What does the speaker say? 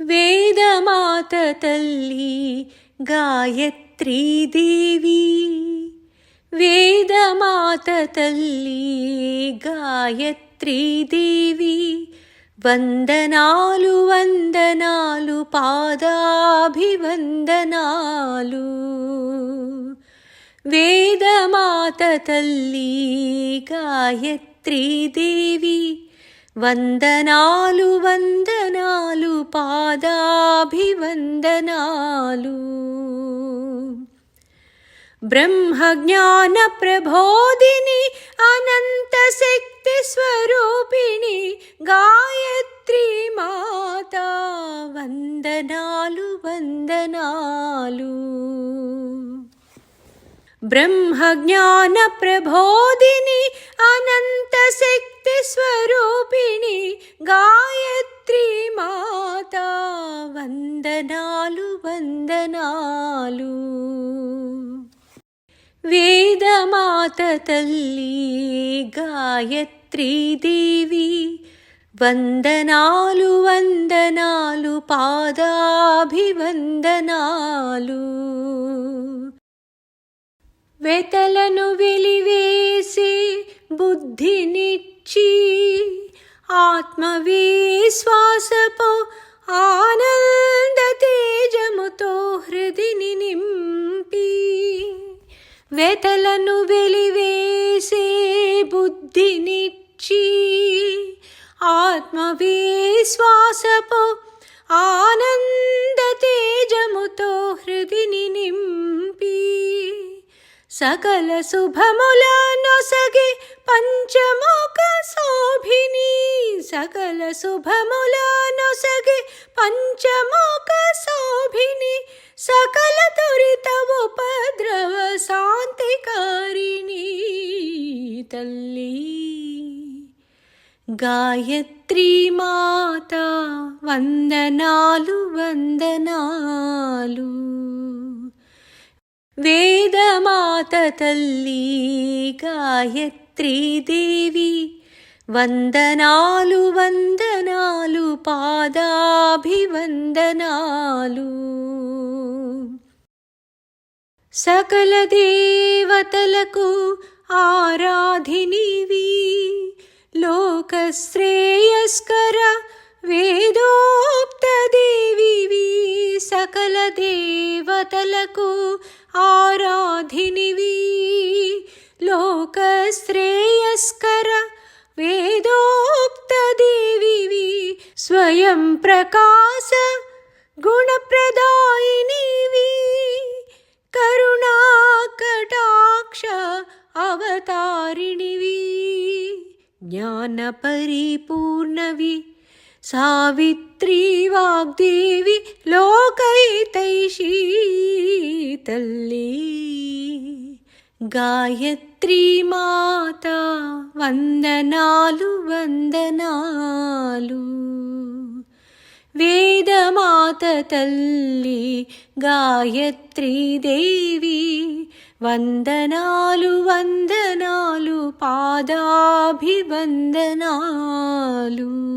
వేదమాత తల్లి గాయత్రీదేవి వేదమాత తల్లి గాయత్రీదేవి వందనాలు వందనాలు పాదాభివందనాలు. వేదమాత తల్లి గాయత్రీదేవి దేవి. వందనాలు వందనాలు పాదాభివందనాలు. బ్రహ్మజ్ఞాన ప్రబోధిని అనంత శక్తి స్వరూపిణి గాయత్రి మాత వందనాలు వందనాలు. బ్రహ్మజ్ఞాన ప్రబోధిని అనంత శక్తి స్వరూపిణి గాయత్రి మాత వందనాలు వందనాలు వేదమాత తల్లి గాయత్రీ దేవి వందనాలు వందనాలు పాదాభివందనాలు వెతలను వెలివే బుద్ధినిచ్చి ఆత్మవిశ్వాసపు ఆనంద తేజముతో హృదిని నింపి వెతలను వెలివేసే బుద్ధినిచ్చి ఆత్మవిశ్వాసపు సకల శుభముల నొసగి పంచముఖ శోభిని. సకల శుభముల నొసగి పంచముఖ శోభిని. సకల దురిత ఉపద్రవ శాంతికారిణి తల్లి. గాయత్రి మాత వందనాలు వందనాలు. వేదమాత తల్లి గాయత్రీ దేవి వందనాలు వందనాలు పాదాభివందనాలు. సకల దేవతలకు ఆరాధినివి లోకశ్రేయస్కర వేదోక్త దేవివి. సకల దేవతలకు अपराधिनि लोकश्रेयस्कर वेदोक्तदेवी स्वयं प्रकाश गुणप्रदायिनी करुणाकटाक्ष अवतारिणि ज्ञानपरिपूर्णवी। సావిత్రీ వాగ్దేవి లోకైతైషీ తల్లి గాయత్రీ మాత వందనాలు వందనాలు. వేదమాత తల్లి గాయత్రీ దేవి వందనాలు వందనాలు పాదాభివందనాలు.